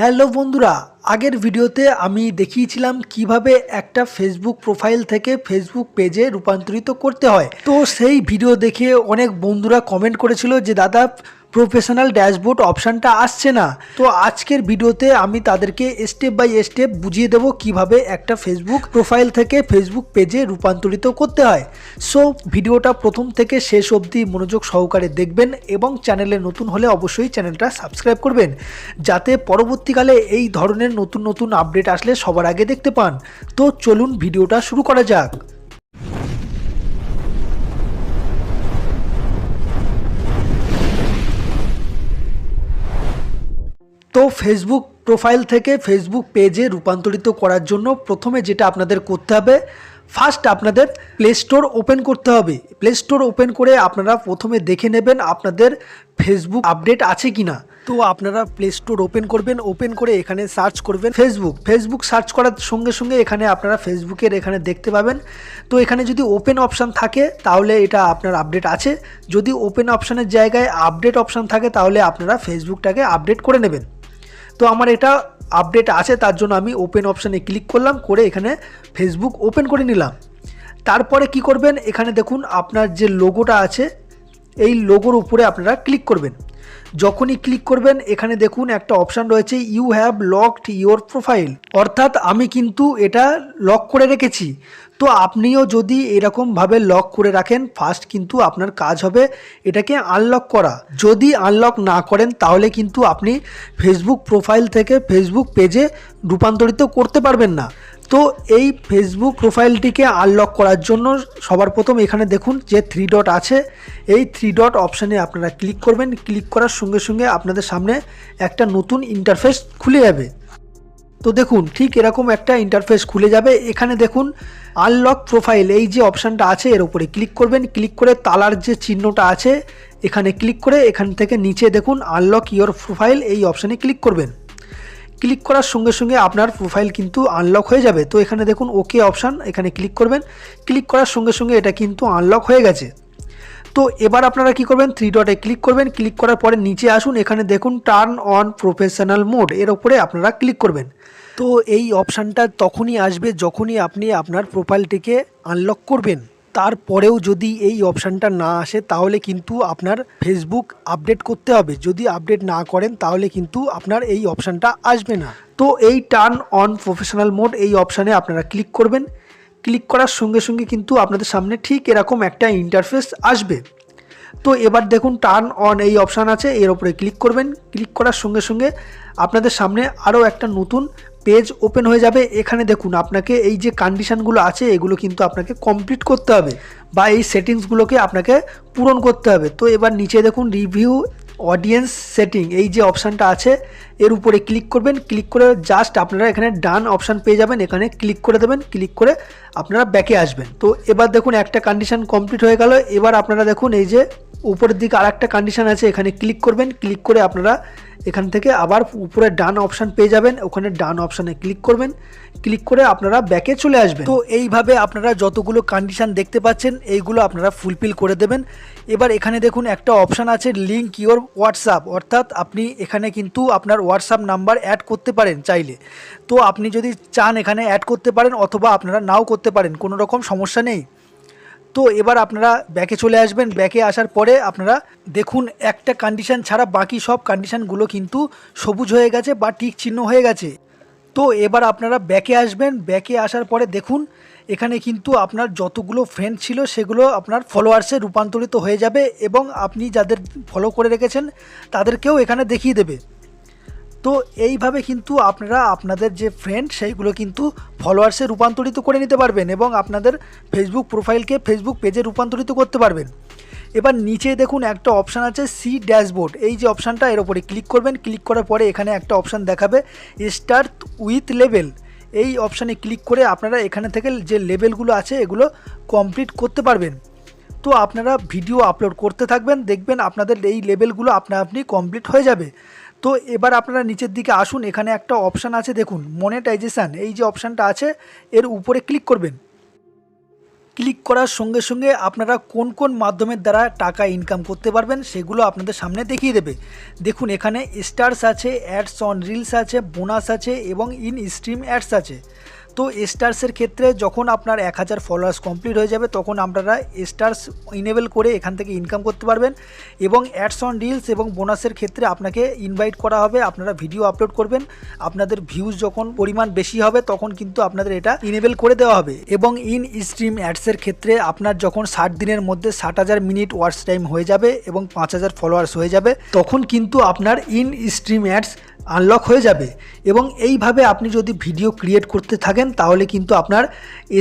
Hello বন্ধুরা, আগের ভিডিওতে আমি দেখিয়েছিলাম কীভাবে একটা ফেসবুক প্রোফাইল থেকে ফেসবুক পেজে রূপান্তরিত করতে হয়। তো সেই ভিডিও দেখে অনেক বন্ধুরা কমেন্ট করেছিল যে, দাদা প্রফেশনাল ড্যাশবোর্ড অপশানটা আসছে না। তো আজকের ভিডিওতে আমি তাদেরকে স্টেপ বাই স্টেপ বুঝিয়ে দেবো কীভাবে একটা ফেসবুক প্রোফাইল থেকে ফেসবুক পেজে রূপান্তরিত করতে হয়। সো ভিডিওটা প্রথম থেকে শেষ অবধি মনোযোগ সহকারে দেখবেন এবং চ্যানেলে নতুন হলে অবশ্যই চ্যানেলটা সাবস্ক্রাইব করবেন, যাতে পরবর্তীকালে এই ধরনের নতুন নতুন আপডেট আসলে সবার আগে দেখতে পান। তো চলুন ভিডিওটা শুরু করা যাক। তো ফেসবুক প্রোফাইল থেকে ফেসবুক পেজে রূপান্তরিত করার জন্য প্রথমে যেটা আপনাদের করতে হবে ফার্স্ট আপনাদের প্লে স্টোর ওপেন করতে হবে। প্লে স্টোর ওপেন করে আপনারা প্রথমে দেখে নেবেন আপনাদের ফেসবুক আপডেট আছে কি না তো আপনারা প্লে স্টোর ওপেন করবেন ওপেন করে এখানে সার্চ করবেন ফেসবুক ফেসবুক সার্চ করার সঙ্গে সঙ্গে এখানে আপনারা ফেসবুকের এখানে দেখতে পাবেন। তো এখানে যদি ওপেন অপশান থাকে, তাহলে এটা আপনার আপডেট আছে। যদি ওপেন অপশানের জায়গায় আপডেট অপশান থাকে, তাহলে আপনারা ফেসবুকটাকে আপডেট করে নেবেন। তো আমার এটা আপডেট আছে, তার জন্য আমি ওপেন অপশানে ক্লিক করলাম, করে এখানে ফেসবুক ওপেন করে নিলাম। তারপরে কি করবেন? এখানে দেখুন, আপনার যে লোগোটা আছে, এই লোগোর উপরে আপনারা ক্লিক করবেন। যখনই ক্লিক করবেন, এখানে দেখুন একটা অপশান রয়েছে you have locked your profile অর্থাৎ আমি কিন্তু এটা লক করে রেখেছি। তো আপনিও যদি এরকমভাবে লক করে রাখেন ফার্স্ট কিন্তু আপনার কাজ হবে এটাকে আনলক করা। যদি আনলক না করেন, তাহলে কিন্তু আপনি ফেসবুক প্রোফাইল থেকে ফেসবুক পেজে রূপান্তরিত করতে পারবেন না। তো এই ফেসবুক প্রোফাইলটিকে আনলক করার জন্য সবার প্রথম এখানে দেখুন যে থ্রি ডট আছে। এই থ্রি ডট অপশানে আপনারা ক্লিক করবেন। ক্লিক করার সঙ্গে সঙ্গে আপনাদের সামনে একটা নতুন ইন্টারফেস খুলে যাবে। তো দেখুন, ঠিক এরকম একটা ইন্টারফেস খুলে যাবে। এখানে দেখুন আনলক প্রোফাইল এই যে অপশানটা আছে, এর উপরে ক্লিক করবেন। ক্লিক করে তালার যে চিহ্নটা আছে, এখানে ক্লিক করে এখান থেকে নিচে দেখুন আনলক ইওর প্রোফাইল এই অপশানে ক্লিক করবেন। ক্লিক করার সঙ্গে সঙ্গে আপনার প্রোফাইল কিন্তু আনলক হয়ে যাবে। তো এখানে দেখুন ওকে অপশান এখানে ক্লিক করবেন। ক্লিক করার সঙ্গে সঙ্গে এটা কিন্তু আনলক হয়ে গেছে। তো এবার আপনারা কি করবেন? থ্রি ডটে ক্লিক করবেন। ক্লিক করার পরে নিচে আসুন। এখানে দেখুন টার্ন অন প্রফেশনাল মোড এর ওপরে আপনারা ক্লিক করবেন। তো এই অপশানটা তখনই আসবে যখনই আপনি আপনার প্রোফাইলটিকে আনলক করবেন। তারপরেও যদি এই অপশানটা না আসে, তাহলে কিন্তু আপনার ফেসবুক আপডেট করতে হবে। যদি আপডেট না করেন, তাহলে কিন্তু আপনার এই অপশানটা আসবে না। তো এই টার্ন অন প্রফেশনাল মোড এই অপশানে আপনারা ক্লিক করবেন। ক্লিক করার সঙ্গে সঙ্গে কিন্তু আপনাদের সামনে ঠিক এরকম একটা ইন্টারফেস আসবে। তো এবার দেখুন টার্ন অন এই অপশান আছে, এর ওপরে ক্লিক করবেন। ক্লিক করার সঙ্গে সঙ্গে আপনাদের সামনে আরও একটা নতুন পেজ ওপেন হয়ে যাবে। এখানে দেখুন, আপনাকে এই যে কন্ডিশানগুলো আছে, এগুলো কিন্তু আপনাকে কমপ্লিট করতে হবে বা এই সেটিংসগুলোকে আপনাকে পূরণ করতে হবে। তো এবার নিচে দেখুন রিভিউ অডিয়েন্স সেটিং এই যে অপশানটা আছে, এর উপরে ক্লিক করবেন। ক্লিক করে জাস্ট আপনারা এখানে ডান অপশান পেয়ে যাবেন। এখানে ক্লিক করে দেবেন ক্লিক করে আপনারা ব্যাকে আসবেন। তো এবার দেখুন, একটা কন্ডিশন কমপ্লিট হয়ে গেল। এবার আপনারা দেখুন, এই যে উপরের দিকে আর একটা কন্ডিশন আছে, এখানে ক্লিক করবেন ক্লিক করে আপনারা এখান থেকে আবার উপরে ডান অপশান পেয়ে যাবেন, ওখানে ডান অপশানে ক্লিক করবেন ক্লিক করে আপনারা ব্যাকে চলে আসবেন। তো এইভাবে আপনারা যতগুলো কন্ডিশন দেখতে পাচ্ছেন, এইগুলো আপনারা ফুলফিল করে দেবেন। এবার এখানে দেখুন একটা অপশান আছে লিঙ্ক ইওর হোয়াটসঅ্যাপ অর্থাৎ আপনি এখানে কিন্তু আপনার হোয়াটসঅ্যাপ নাম্বার অ্যাড করতে পারেন চাইলে। তো আপনি যদি চান এখানে অ্যাড করতে পারেন, অথবা আপনারা নাও করতে পারেন, কোনো রকম সমস্যা নেই। তো এবার আপনারা ব্যাকে চলে আসবেন। ব্যাকে আসার পরে আপনারা দেখুন একটা কন্ডিশন ছাড়া বাকি সব কন্ডিশনগুলো কিন্তু সবুজ হয়ে গেছে বা টিক চিহ্ন হয়ে গেছে। তো এবার আপনারা ব্যাকে আসবেন। ব্যাকে আসার পরে দেখুন, এখানে কিন্তু আপনার যতগুলো ফ্রেন্ড ছিল সেগুলো আপনার ফলোয়ার্সে রূপান্তরিত হয়ে যাবে এবং আপনি যাদের ফলো করে রেখেছেন, তাদেরকেও এখানে দেখিয়ে দেবে। তো এইভাবে কিন্তু আপনারা আপনাদের যে ফ্রেন্ড সেইগুলো কিন্তু ফলোয়ার্সে রূপান্তরিত করে নিতে পারবেন এবং আপনাদের ফেসবুক প্রোফাইলকে ফেসবুক পেজে রূপান্তরিত করতে পারবেন। এবার নিচে দেখুন একটা অপশান আছে সি ড্যাশবোর্ড এই যে অপশানটা এর ওপরে ক্লিক করবেন ক্লিক করার পরে এখানে একটা অপশান দেখাবে স্টার্ট উইথ লেভেল এই অপশানে ক্লিক করে আপনারা এখানে থেকে যে লেভেলগুলো আছে এগুলো কমপ্লিট করতে পারবেন। তো আপনারা ভিডিও আপলোড করতে থাকবেন, দেখবেন আপনাদের এই লেভেলগুলো আপনা আপনি কমপ্লিট হয়ে যাবে। তো এবার আপনারা নিচের দিকে আসুন, এখানে একটা অপশান আছে, দেখুন মনেটাইজেশান এই যে অপশানটা আছে, এর উপরে ক্লিক করবেন। ক্লিক করার সঙ্গে সঙ্গে আপনারা কোন কোন মাধ্যমের দ্বারা টাকা ইনকাম করতে পারবেন, সেগুলো আপনাদের সামনে দেখিয়ে দেবে। দেখুন, এখানে স্টার্স আছে অ্যাডস অন রিলস আছে বোনাস আছে, এবং ইন স্ট্রিম অ্যাডস আছে। তো স্টার্সের ক্ষেত্রে যখন আপনার এক হাজার ফলোয়ার্স কমপ্লিট হয়ে যাবে, তখন আপনারা স্টার্স ইনেবল করে এখান থেকে ইনকাম করতে পারবেন এবং অ্যাডস অন রিলস এবং বোনাসের ক্ষেত্রে আপনাকে ইনভাইট করা হবে, আপনারা ভিডিও আপলোড করবেন। আপনাদের ভিউজ যখন পরিমাণ বেশি হবে, তখন কিন্তু আপনাদের এটা ইনেবল করে দেওয়া হবে এবং ইন স্ট্রিম অ্যাডসের ক্ষেত্রে আপনার যখন ষাট দিনের মধ্যে ষাট হাজার মিনিট ওয়াচ টাইম হয়ে যাবে এবং পাঁচ হাজার ফলোয়ার্স হয়ে যাবে, তখন কিন্তু আপনার ইন স্ট্রিম অ্যাডস আনলক হয়ে যাবে। এবং এইভাবে আপনি যদি ভিডিও ক্রিয়েট করতে থাকেন, তাহলে কিন্তু আপনার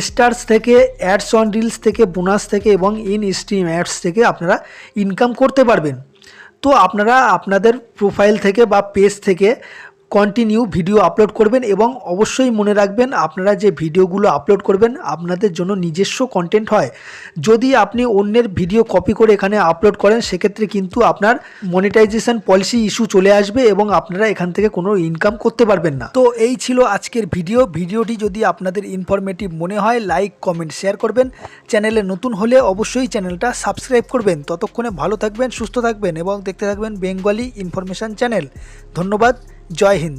স্টার্স থেকে অ্যাডস অন রিলস থেকে বোনাস থেকে এবং ইন স্ট্রিম অ্যাডস থেকে আপনারা ইনকাম করতে পারবেন। তো আপনারা আপনাদের প্রোফাইল থেকে বা পেজ থেকে কন্টিনিউ ভিডিও আপলোড করবেন এবং অবশ্যই মনে রাখবেন আপনারা যে ভিডিওগুলো আপলোড করবেন আপনাদের জন্য নিজস্ব কন্টেন্ট হয়। যদি আপনি অন্যের ভিডিও কপি করে এখানে আপলোড করেন, সেক্ষেত্রে কিন্তু আপনার মনিটাইজেশন পলিসি ইস্যু চলে আসবে এবং আপনারা এখান থেকে কোনো ইনকাম করতে পারবেন না। তো এই ছিল আজকের ভিডিও ভিডিওটি যদি আপনাদের ইনফরমেটিভ মনে হয় লাইক কমেন্ট শেয়ার করবেন। চ্যানেলে নতুন হলে অবশ্যই চ্যানেলটা সাবস্ক্রাইব করবেন। ততক্ষণে ভালো থাকবেন, সুস্থ থাকবেন এবং দেখতে থাকবেন বেঙ্গলি ইনফরমেশন চ্যানেল ধন্যবাদ। जय हिंद।